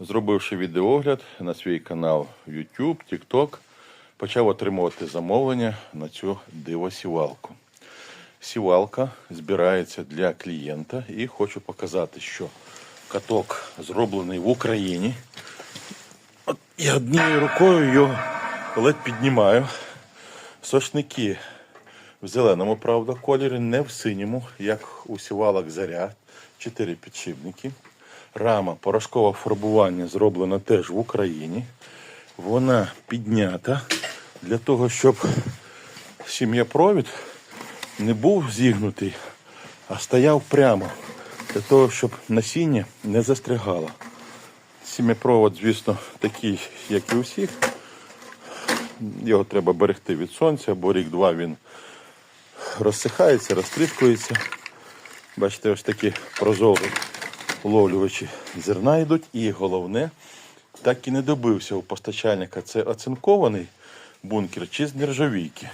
Зробивши відеогляд на свій канал YouTube, TikTok, почав отримувати замовлення на цю дивосівалку. Сівалка збирається для клієнта і хочу показати, що каток зроблений в Україні. От я однією рукою його ледь піднімаю. Сошники в зеленому, правда, кольорі, не в синьому, як у сівалок заряд. Чотири підшипники. Рама порошкове фарбування зроблена теж в Україні. Вона піднята для того, щоб сім'япровід не був зігнутий, а стояв прямо. Для того, щоб насіння не застрягало. Сім'япровод, звісно, такий, як і у всіх. Його треба берегти від сонця, бо рік-два він розсихається, розтріскується. Бачите, ось такі прозорі уловлювачі зерна йдуть. І головне, так і не добився у постачальника. Це оцинкований бункер чи з нержавійки.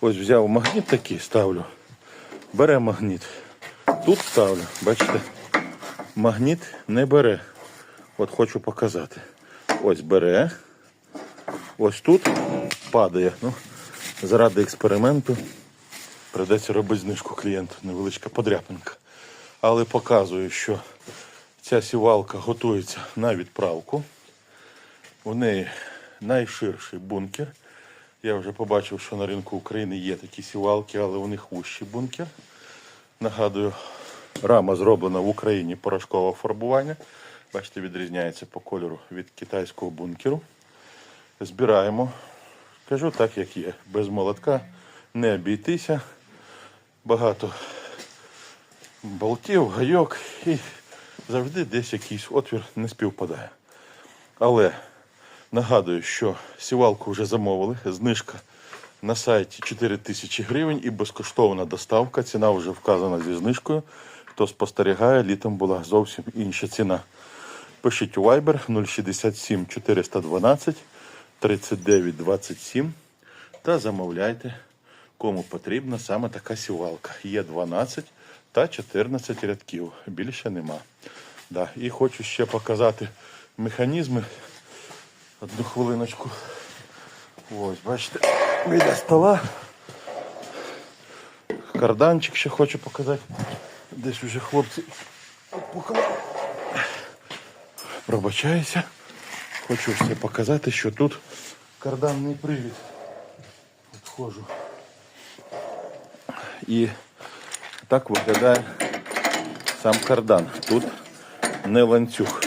Ось взяв магніт такий, ставлю. Бере магніт. Тут ставлю, бачите, магніт не бере. От хочу показати. Ось бере. Ось тут падає. Ну, заради експерименту придеться робити знижку клієнту, невеличка подряпинка. Але показую, що ця сівалка готується на відправку. У неї найширший бункер. Я вже побачив, що на ринку України є такі сівалки, але у них вущий бункер. Нагадую, рама зроблена в Україні порошкового фарбування. Бачите, відрізняється по кольору від китайського бункеру. Збираємо. Кажу так, як є. Без молотка не обійтися. Багато болтів, гайок і завжди десь якийсь отвір не співпадає. Але нагадую, що сівалку вже замовили. Знижка на сайті 4 тисячі гривень і безкоштовна доставка. Ціна вже вказана зі знижкою. Хто спостерігає, літом була зовсім інша ціна. Пишіть у Viber 067 412 39 27 та замовляйте, кому потрібна саме така сівалка. Є 12 та 14 рядків. Більше нема. Да. І хочу ще показати механізми. Одну хвилиночку. Ось, бачите, біля стола. Карданчик ще хочу показати. Десь уже хлопці поклали. Пробачаюся. Хочу все показати, що тут карданний привід. Відходжу. І так виглядає сам кардан. Тут не ланцюг.